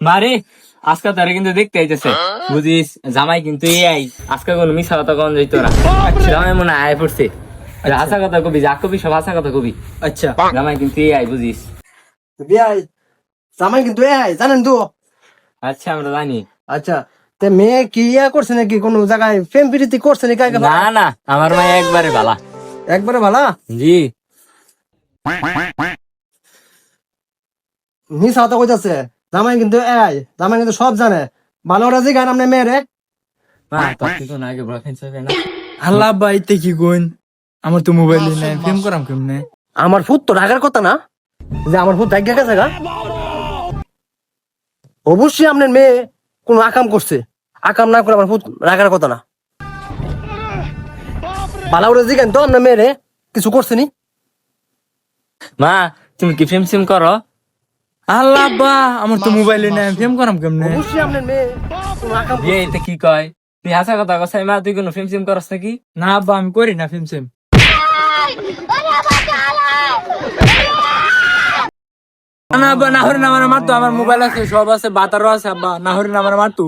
মারে আজকে তোরা কিন্তু দেখতে আইতেছে। বুঝিস? জামাই কিন্তু এই আই আজকে কোনো মিশা কথা কন যাইতো না। জামাই মনে আয় পড়ছে। হাসা কথা কবি যা কবি সব হাসা কথা কবি। আচ্ছা। জামাই কিন্তু এই আই বুঝিস বিয়াই জামাই কিন্তু এই জানেন তো? আচ্ছা আমরা জানি। আচ্ছা তে মেয়ে কি ইয়া করছে নাকি? কোন জায়গায় প্রেম প্রীতি করছে নাকি না না আমার মাই একবারে ভালা একবারে ভালা জি। মিশা কথা কইতাছে। জামাই কিন্তু এই জামাই কিন্তু সব জানে। ভালো রাজি গান আমনে মেয়ে রে। মা তোর কি কোনো আগে বয়ফ্রেন্ড হবে না আল্লাহ বাইতে কি কইন? আমার তো মোবাইল নাই ফেম করাম কেমনে? আমার ফুট তো রাগার কথা না যে আমার ফুট গেছে গা। অবশ্যই আপনার মেয়ে কোন আকাম করছে। আকাম না করে আমার ফুট রাগার কথা না। ভালো রাজি গান তো আপনার মেয়ে রে কিছু করছে নি? মা তুমি কি ফিল্ম সিম করো? আল্লাহ বা আমার তো মোবাইল নাই ফেম করাম কেমনে? অবশ্যই আপনার মেয়ে কি কয়? তুই হাসা কথা কসাই মা তুই কোনো ফিল্ম সিম করস নাকি? না আব্বা আমি করি না ফেম সেম না আব্বা না হরে না আমার মারতো আমার মোবাইল আছে সব আছে বাতারও আছে আব্বা না হরে না আমার মারতো।